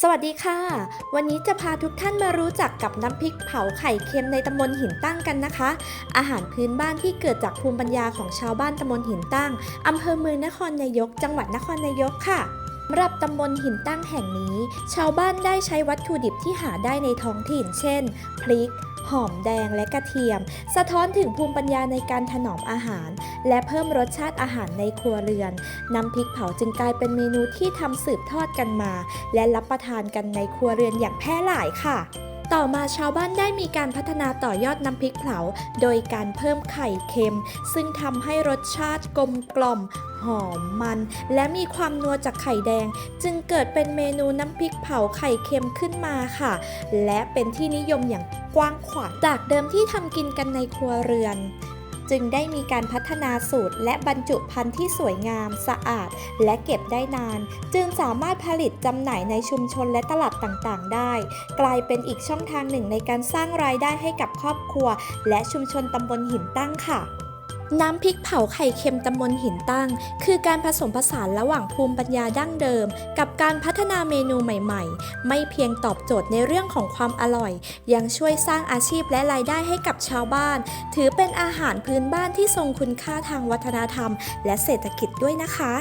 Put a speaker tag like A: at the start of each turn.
A: สวัสดีค่ะ วันนี้จะพาทุกท่านมารู้จักกับน้ำพริกเผาไข่เค็มในตำบลหินตั้งกันนะคะ อาหารพื้นบ้านที่เกิดจากภูมิปัญญาของชาวบ้านตำบลหินตั้งอำเภอเมืองนครนายก จังหวัดนครนายกค่ะ สำหรับตำบลหินตั้งแห่งนี้ ชาวบ้านได้ใช้วัตถุดิบที่หาได้ในท้องถิ่น เช่น พริก หอมแดงและกระเทียม สะท้อนถึงภูมิปัญญาในการถนอมอาหาร และเพิ่มรสชาติอาหารในครัวเรือน น้ำพริกเผาจึงกลายเป็นเมนูที่ทำสืบทอดกันมา และรับประทานกันในครัวเรือนอย่างแพร่หลายค่ะ ต่อมาชาวบ้านได้มีการพัฒนาต่อยอดน้ำพริกเผา โดยการเพิ่มไข่เค็ม ซึ่งทำให้รสชาติกลมกล่อม หอมมัน และมีความนัวจากไข่แดง จึงเกิดเป็นเมนูน้ำพริกเผาไข่เค็มขึ้นมาค่ะ และเป็นที่นิยมอย่างกว้างขวางจากเดิมที่ทำกินกันในครัวเรือน จึงได้มีการพัฒนาสูตรและบรรจุภัณฑ์ที่สวยงาม สะอาด และเก็บได้นาน จึงสามารถผลิตจำหน่ายในชุมชนและตลาดต่างๆ ได้ กลายเป็นอีกช่องทางหนึ่งในการสร้างรายได้ให้กับครอบครัว และชุมชนตำบลหินตั้งค่ะ น้ำพริกเผาไข่เค็มตำบลหินตั้ง คือการผสมผสานระหว่างภูมิปัญญาดั้งเดิม กับการพัฒนาเมนูใหม่ๆ ไม่เพียงตอบโจทย์ในเรื่องของความอร่อย ยังช่วยสร้างอาชีพและรายได้ให้กับชาวบ้าน ถือเป็นอาหารพื้นบ้านที่ทรงคุณค่าทางวัฒนธรรม และเศรษฐกิจด้วยนะคะ